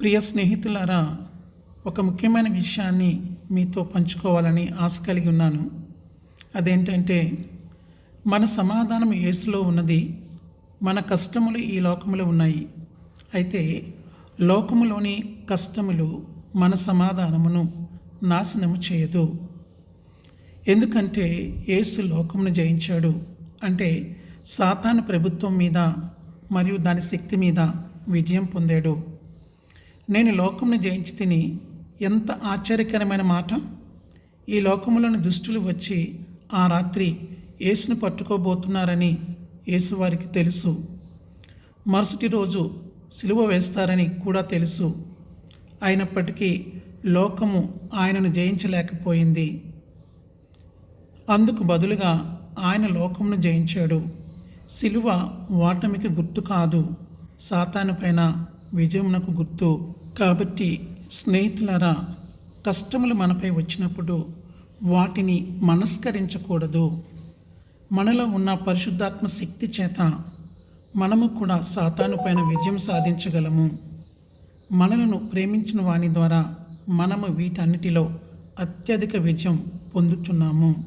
ప్రియ స్నేహితులారా ఒక ముఖ్యమైన విషయాన్ని మీతో పంచుకోవాలని ఆశ కలిగి ఉన్నాను. అదేంటంటే మన సమాధానం యేసులో ఉన్నది మన కష్టములు ఈ లోకములో ఉన్నాయి. అయితే లోకములోని కష్టములు మన సమాధానమును నాశనము చేయదు. ఎందుకంటే యేసు లోకమును జయించాడు. అంటే సాతాను ప్రభుత్వం మీద మరియు దాని శక్తి మీద విజయం పొందాడు. నేను లోకంను జయించి తిని ఎంత ఆశ్చర్యకరమైన మాట. ఈ లోకములోని దుష్టులు వచ్చి ఆ రాత్రి యేసును పట్టుకోబోతున్నారని యేసు వారికి తెలుసు. మరుసటి రోజు సిలువ వేస్తారని కూడా తెలుసు. అయినప్పటికీ లోకము ఆయనను జయించలేకపోయింది. అందుకు బదులుగా ఆయన లోకమును జయించాడు. సిలువ ఓటమికి గుర్తు కాదు. సాతాను పైన విజయమునకు గుర్తు. కాబట్టి స్నేహితులరా కష్టములు మనపై వచ్చినప్పుడు వాటిని మనస్కరించకూడదు. మనలో ఉన్న పరిశుద్ధాత్మ శక్తి చేత మనము కూడా సాతాను పైన విజయం సాధించగలము. మనలను ప్రేమించిన వాని ద్వారా మనము వీటన్నిటిలో అత్యధిక విజయం పొందుతున్నాము